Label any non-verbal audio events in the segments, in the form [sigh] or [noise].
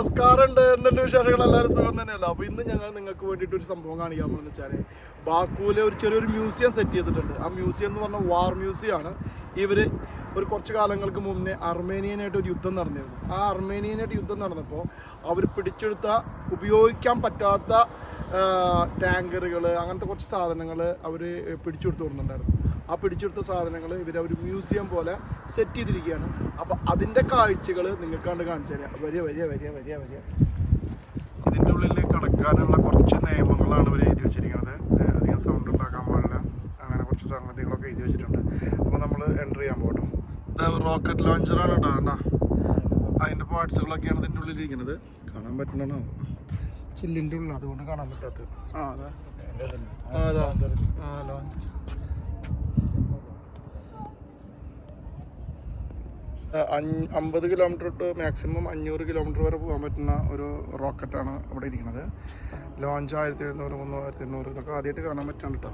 നമസ്കാരമുണ്ട്. എന്തെങ്കിലും വിശേഷങ്ങൾ? എല്ലാവരും സുഖം തന്നെയല്ല? അപ്പൊ ഇന്ന് ഞങ്ങൾ നിങ്ങൾക്ക് വേണ്ടിയിട്ട് ഒരു സംഭവം കാണിക്കാൻ പോകുന്നത് വെച്ചാൽ ബാക്കുവിലെ ഒരു ചെറിയൊരു മ്യൂസിയം സെറ്റ് ചെയ്തിട്ടുണ്ട്. ആ മ്യൂസിയം എന്ന് പറഞ്ഞാൽ വാർ മ്യൂസിയം ആണ്. ഇവർ ഒരു കുറച്ച് കാലങ്ങൾക്ക് മുന്നേ അർമേനിയനായിട്ട് ഒരു യുദ്ധം നടന്നിരുന്നു. ആ അർമേനിയനായിട്ട് യുദ്ധം നടന്നപ്പോൾ അവർ പിടിച്ചെടുത്ത ഉപയോഗിക്കാൻ പറ്റാത്ത ടാങ്കറുകൾ അങ്ങനത്തെ കുറച്ച് സാധനങ്ങൾ അവർ പിടിച്ചെടുത്ത് കൊടുക്കുന്നുണ്ടായിരുന്നു ആ പിടിച്ചെടുത്ത സാധനങ്ങൾ ഇവർ ഒരു മ്യൂസിയം പോലെ സെറ്റ് ചെയ്തിരിക്കുകയാണ്. അപ്പോൾ അതിന്റെ കാഴ്ചകൾ നിങ്ങൾക്കാണ്ട് കാണിച്ചു തരാം. വരിക വരിക വരിക വരിക വരിക. ഇതിന്റെ ഉള്ളിൽ കടക്കാനുള്ള കുറച്ച് നിയമങ്ങളാണ് ഇവർ എഴുതി വെച്ചിരിക്കുന്നത്. അധികം സൗണ്ട് ഉണ്ടാക്കാൻ പാടില്ല. അങ്ങനെ കുറച്ച് സംഗതികളൊക്കെ എഴുതി വെച്ചിട്ടുണ്ട്. അപ്പോൾ നമ്മൾ എന്റർ ചെയ്യാൻ പോകട്ടോ. റോക്കറ്റ് ലോഞ്ചറാണ് കേട്ടോ. കണ്ടാ? അതിന്റെ പാർട്സുകളൊക്കെയാണ് ഇതിന്റെ ഉള്ളിലിരിക്കുന്നത്. കാണാൻ പറ്റണോ ചില്ലിന്റെ ഉള്ളിൽ അതുകൊണ്ട് കാണാൻ പറ്റാത്തത്. ആ അതാ. ആ അതാ. ആ ലോഞ്ച് അമ്പത് കിലോമീറ്റർ തൊട്ട് മാക്സിമം അഞ്ഞൂറ് കിലോമീറ്റർ വരെ പോകാൻ പറ്റുന്ന ഒരു റോക്കറ്റാണ് അവിടെ ഇരിക്കുന്നത്. ലോഞ്ച് ആയിരത്തി എഴുന്നൂറ് മൂവായിരത്തി എണ്ണൂറ് ഇതൊക്കെ ആദ്യമായിട്ട് കാണാൻ പറ്റാണ് കേട്ടോ.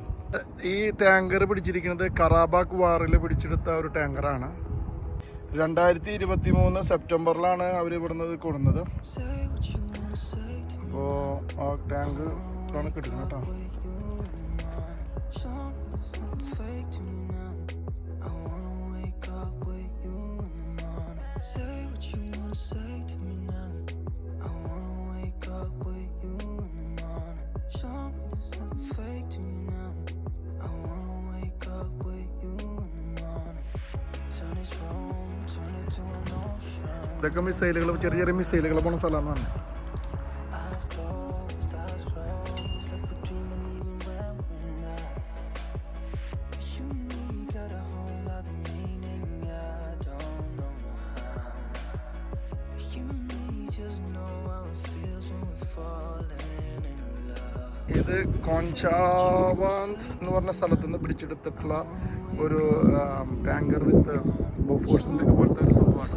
ഈ ടാങ്കർ പിടിച്ചിരിക്കുന്നത് കറാബാക്ക് വാറിൽ പിടിച്ചെടുത്ത ഒരു ടാങ്കറാണ് രണ്ടായിരത്തി ഇരുപത്തി മൂന്ന് സെപ്റ്റംബറിലാണ് അവർ ഇവിടുന്ന് കൊടുക്കുന്നത് അപ്പോൾ ആ ടാങ്ക് തുണക്കെടുക്കണം കേട്ടോ. ഇതൊക്കെ മിസൈലുകൾ ചെറിയ ചെറിയ മിസൈലുകൾ പോണ സ്ഥലമാണ് പറഞ്ഞത് ഇത് കോഞ്ചാവാന്ത് എന്ന് പറഞ്ഞ സ്ഥലത്ത് നിന്ന് പിടിച്ചെടുത്തിട്ടുള്ള ഒരു ടാങ്കർ വിത്ത് ബോഫോഴ്സിന്റെ പോലത്തെ ഒരു സംഭവമാണ്.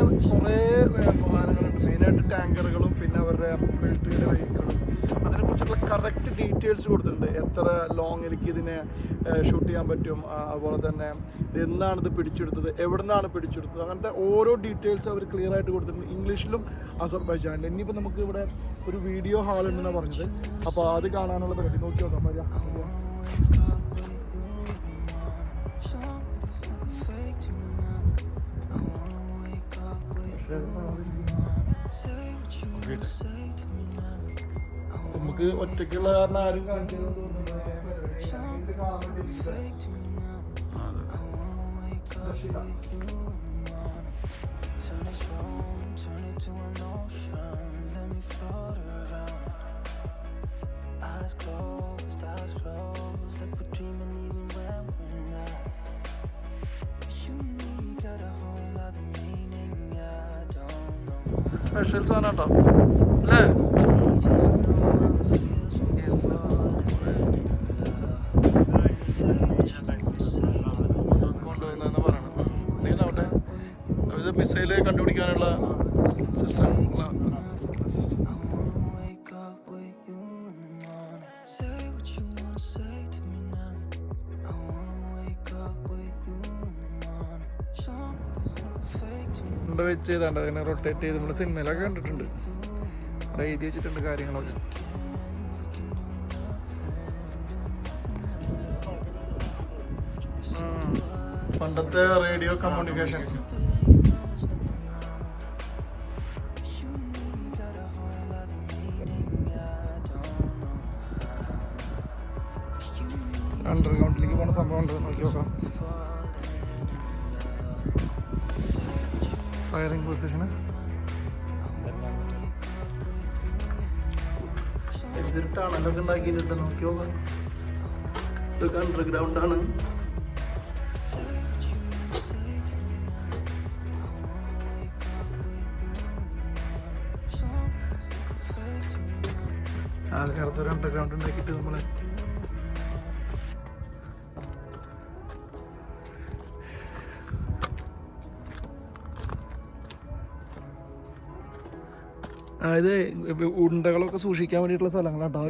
ഇവിടെ കുറേ വാഹനങ്ങളും മെയിനായിട്ട് ടാങ്കറുകളും പിന്നെ അവരുടെ മിലിറ്ററിയുടെ വെഹിക്കിളും അതിനെക്കുറിച്ചുള്ള കറക്റ്റ് ഡീറ്റെയിൽസ് കൊടുത്തിട്ടുണ്ട്. എത്ര ലോങ് എനിക്ക് ഇതിനെ ഷൂട്ട് ചെയ്യാൻ പറ്റും. അതുപോലെ തന്നെ എന്നാണ് ഇത് പിടിച്ചെടുത്തത് എവിടെ നിന്നാണ് പിടിച്ചെടുത്തത്. അങ്ങനത്തെ ഓരോ ഡീറ്റെയിൽസ് അവർ ക്ലിയർ ആയിട്ട് കൊടുത്തിട്ടുണ്ട്. ഇംഗ്ലീഷിലും അസർബൈജാനിലും. ഇനിയിപ്പോൾ നമുക്ക് ഇവിടെ ഒരു വീഡിയോ ഹാൾ ഉണ്ടെന്നാണ് പറഞ്ഞത്. അപ്പോൾ അത് കാണാനുള്ള പരിപാടി നോക്കി നോക്കാം. നമുക്ക് ഒറ്റയ്ക്കുള്ള കാരണം ആരും കാണിച്ചു Turn this room, turn it to an ocean. Let me float around. Eyes closed, eyes closed, like we're dreaming even when we're not. You and me got a whole other meaning, I don't know. Special സാധനം Look. Missile അതിനെ rotate ചെയ്ത് നമ്മൾ സിനിമയിലൊക്കെ കണ്ടിട്ടുണ്ട്. ഇവിടെ എഴുതി വെച്ചിട്ടുണ്ട് കാര്യങ്ങളൊക്കെ. പണ്ടത്തെ റേഡിയോ കമ്മ്യൂണിക്കേഷൻ. അണ്ടർഗ്രൗണ്ടിലേക്ക് പോണ സംഭവം ഉണ്ട്? നോക്കി നോക്കാം. ഫയറിംഗ് പൊസിഷന് ഇതൊരു അതൊക്കെ ഉണ്ടാക്കിയിട്ടുണ്ട് നോക്കിയോ? നോക്കാം ഇതൊക്കെ അണ്ടർഗ്രൗണ്ട് ആണ് അതിനകത്തൊരു അണ്ടർഗ്രൗണ്ട് ഉണ്ടാക്കിയിട്ട് നമ്മൾ അതായത് ഉണ്ടകളൊക്കെ സൂക്ഷിക്കാൻ വേണ്ടിയിട്ടുള്ള സ്ഥലങ്ങളാട്ടോ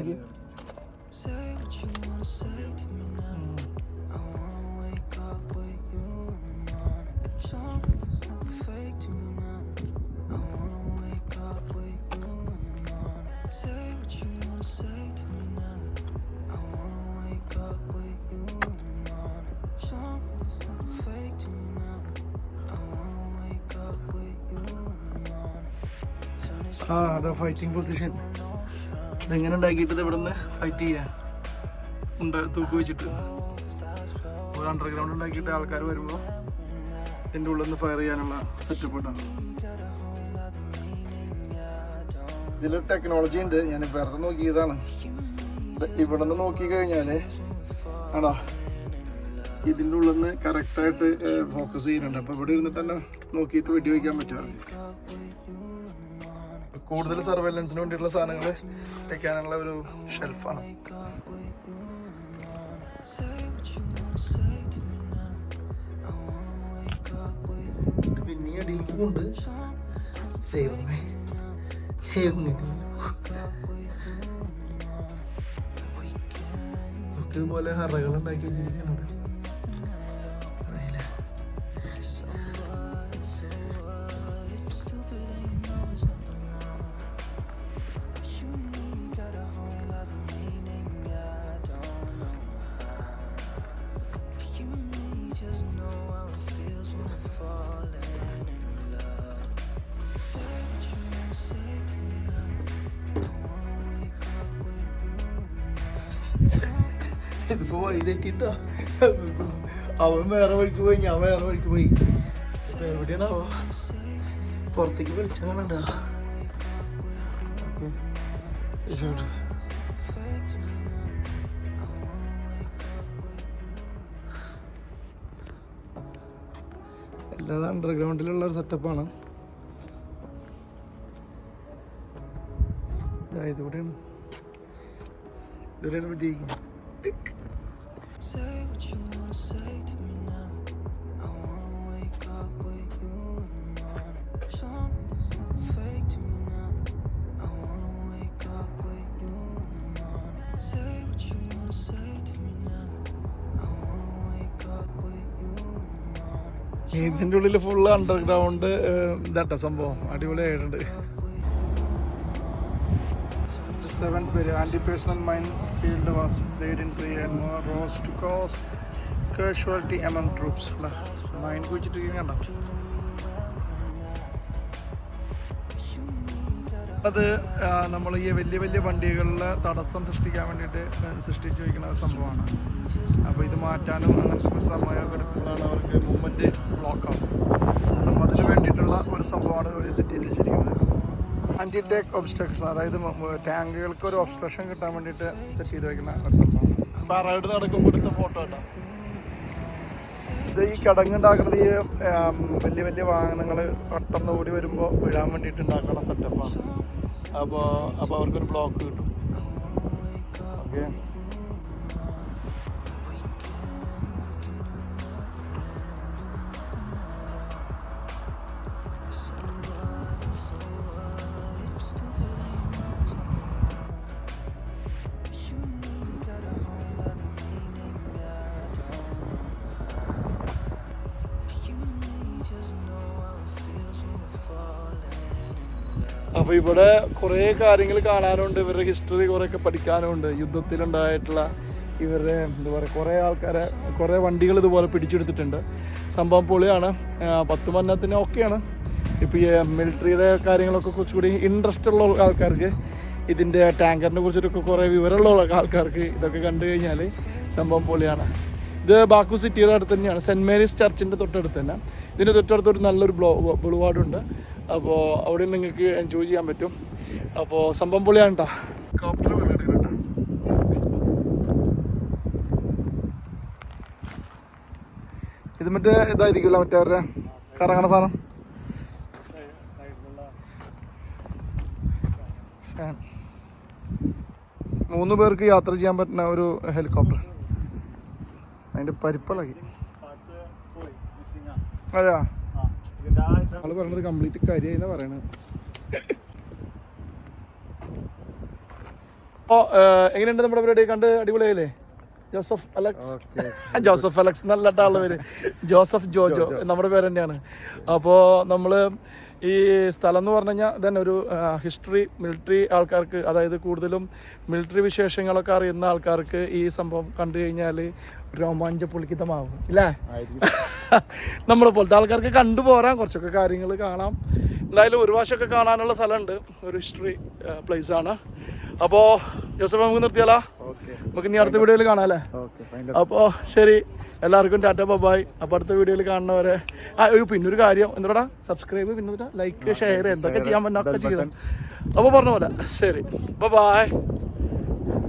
ആ അതാ ഫൈറ്റിംഗ് പൊസിഷൻ ഇതെങ്ങനെ ഉണ്ടാക്കിയിട്ട് ഇവിടെ നിന്ന് ഫൈറ്റ് ചെയ്യാം? ഉണ്ടാ തൂക്ക് വെച്ചിട്ട്. അണ്ടർഗ്രൗണ്ട് ഉണ്ടാക്കിയിട്ട് ആൾക്കാർ വരുമ്പോൾ ഇതിന്റെ ഉള്ളിൽ നിന്ന് ഫയർ ചെയ്യാനുള്ള സെറ്റപ്പ് ഉണ്ടാകും ഇതിൽ ടെക്നോളജി ഉണ്ട്. ഞാൻ വെറുതെ നോക്കിയതാണ്. ഇവിടെ നിന്ന് നോക്കി കഴിഞ്ഞാൽ ആടാ ഇതിന്റെ ഉള്ളിൽ നിന്ന് കറക്റ്റായിട്ട് ഫോക്കസ് ചെയ്യുന്നുണ്ട്. അപ്പോൾ ഇവിടെ ഇരുന്നിട്ട് തന്നെ നോക്കിയിട്ട് വെടിവെക്കാൻ പറ്റുക കൂടുതൽ സർവൈലൻസിന് വേണ്ടിയിട്ടുള്ള സാധനങ്ങൾ വെക്കാനുള്ള ഒരു ഷെൽഫാണ്. പിന്നെ അടിയിലേക്കുണ്ട് ദൈവമേ ഹറകൾ ഉണ്ടാക്കി ഇതിപ്പോ വഴി തെറ്റിട്ടോ അവൻ വേറെ വഴിക്ക് പോയി ഞാൻ വേറെ വഴിക്ക് പോയി. എവിടെയാണാവോ പുറത്തേക്ക് വിളിച്ചാൽ കാണണ്ട? എല്ലാം അണ്ടർഗ്രൗണ്ടിലുള്ള ഒരു സെറ്റപ്പാണ് ഇതുകൂടെയാണ്. ഇതുവരെയാണ് പറ്റിയിരിക്കുന്നത് ടിക്ക് ഇതിന്റെ ഉള്ളിൽ ഫുൾ അണ്ടർഗ്രൗണ്ട് ഇതാട്ടോ സംഭവം. അടിപൊളിയായിട്ടുണ്ട്. സെവൻത് പേര് anti personnel minefield was laid in play and more rows to cause casualty among troops mine കുഴിച്ചിട്ട് കണ്ടോ? അത് നമ്മൾ ഈ വലിയ വലിയ വണ്ടികളിൽ തടസ്സം സൃഷ്ടിക്കാൻ വേണ്ടിയിട്ട് സൃഷ്ടിച്ചു വയ്ക്കുന്ന ഒരു സംഭവമാണ്. അപ്പോൾ ഇത് മാറ്റാനും അങ്ങനത്തെ സമയമൊക്കെ എടുക്കുന്നതാണ് അവർക്ക് മൂവ്മെന്റ് ബ്ലോക്കാവും അപ്പം അതിന് വേണ്ടിയിട്ടുള്ള ഒരു സംഭവമാണ് ഒരു സെറ്റ് ചെയ്ത് വെച്ചിരിക്കുന്നത് ആന്റി ടേക്ക് ഒബ്സ്ട്രക്ഷൻ അതായത് ടാങ്കുകൾക്ക് ഒരു ഒബ്സ്ട്രക്ഷൻ കിട്ടാൻ വേണ്ടിയിട്ട് സെറ്റ് ചെയ്ത് വെക്കുന്ന ഒരു സംഭവം. റൈഡ് നടക്കുമ്പോൾ എടുത്ത ഫോട്ടോ കേട്ടോ. ഇത് ഈ കിടങ്ങുണ്ടാക്കുന്നത് ഈ വലിയ വലിയ വാഹനങ്ങൾ പെട്ടെന്ന് ഓടി വരുമ്പോൾ വിടാൻ വേണ്ടിയിട്ട് ഉണ്ടാക്കുന്ന സെറ്റപ്പാണ് അപ്പോൾ അപ്പോൾ അവർക്കൊരു ബ്ലോക്ക് കിട്ടും. ഓക്കെ അപ്പോൾ ഇവിടെ കുറേ കാര്യങ്ങൾ കാണാനുണ്ട് ഇവരുടെ ഹിസ്റ്ററി കുറേയൊക്കെ പഠിക്കാനുണ്ട്. യുദ്ധത്തിലുണ്ടായിട്ടുള്ള ഇവരുടെ എന്താ പറയുക കുറേ ആൾക്കാരെ കുറേ വണ്ടികൾ ഇതുപോലെ പിടിച്ചെടുത്തിട്ടുണ്ട്. സംഭവം പൊളിയാണ്. പത്ത് മന്നത്തിന് ഓക്കെയാണ് ഇപ്പോൾ ഈ മിലിറ്ററിയുടെ കാര്യങ്ങളൊക്കെ കുറച്ചുകൂടി ഇൻട്രസ്റ്റ് ഉള്ള ആൾക്കാർക്ക് ഇതിന്റെ ടാങ്കറിനെ കുറിച്ചിട്ടൊക്കെ കുറേ വിവരമുള്ള ആൾക്കാർക്ക് ഇതൊക്കെ കണ്ടു കഴിഞ്ഞാൽ സംഭവം പൊളിയാണ്. ഇത് ബാക്കു സിറ്റിയുടെ അടുത്ത് തന്നെയാണ്. സെന്റ് മേരീസ് ചർച്ചിന്റെ തൊട്ടടുത്ത് തന്നെ. ഇതിന്റെ തൊട്ടടുത്ത് ഒരു നല്ലൊരു ബ്ലോ ബുളുവാർഡുണ്ട് അപ്പോൾ അവിടെ നിങ്ങൾക്ക് എൻജോയ് ചെയ്യാൻ പറ്റും. അപ്പോൾ സംഭവം പൊളിയാണ് കേട്ടോ കോപ്റ്റർ ഇത് മറ്റേ ഇതായിരിക്കില്ല മറ്റേ അവരുടെ കറങ്ങണ സാധനം. മൂന്ന് പേർക്ക് യാത്ര ചെയ്യാൻ പറ്റുന്ന ഒരു ഹെലികോപ്റ്റർ അതിന്റെ പരിപ്പളകി അതെയാ? ആൾ പറഞ്ഞത് കംപ്ലീറ്റ് കരിയെന്നാ പറയണത് ഓ എങ്ങനെയുണ്ട് നമ്മുടെ പരിപാടി? കണ്ട് അടിപൊളിയായില്ലേ? Joseph Alex. [laughs] ജോസഫ് അലക്സ് നല്ല ആളുടെ പേര്. ജോസഫ് ജോജോ നമ്മുടെ പേര് തന്നെയാണ്. അപ്പോ നമ്മൾ ഈ സ്ഥലം എന്ന് പറഞ്ഞു കഴിഞ്ഞാൽ തന്നെ ഒരു ഹിസ്റ്ററി മിലിറ്ററി ആൾക്കാർക്ക് അതായത് കൂടുതലും മിലിറ്ററി വിശേഷങ്ങളൊക്കെ അറിയുന്ന ആൾക്കാർക്ക് ഈ സംഭവം കണ്ടു കഴിഞ്ഞാൽ രോമാഞ്ച പുളിക്കിതമാകും ഇല്ലേ? [laughs] നമ്മളെ പോലത്തെ ആൾക്കാർക്ക് കണ്ടുപോരാം കുറച്ചൊക്കെ കാര്യങ്ങൾ കാണാം. എന്തായാലും ഒരു പ്രാവശ്യമൊക്കെ കാണാനുള്ള സ്ഥലമുണ്ട് ഒരു ഹിസ്റ്ററി പ്ലേസ് ആണ്. അപ്പോൾ ജോസഫ് നമുക്ക് നിർത്തിയാലോ? നമുക്ക് ഇനി അടുത്ത വീഡിയോയിൽ കാണാം അല്ലേ? അപ്പോൾ ശരി. എല്ലാവർക്കും ടാറ്റ ബബായ് അപ്പോൾ അടുത്ത വീഡിയോയിൽ കാണുന്നവരെ. ആ ഒരു പിന്നൊരു കാര്യം. എന്താ സബ്സ്ക്രൈബ് പിന്നെ ലൈക്ക് ഷെയർ എന്തൊക്കെ ചെയ്യാൻ പറ്റുന്ന ഒക്കെ ചെയ്തു. അപ്പോൾ പറഞ്ഞ പോലെ ശരി. ബബായ്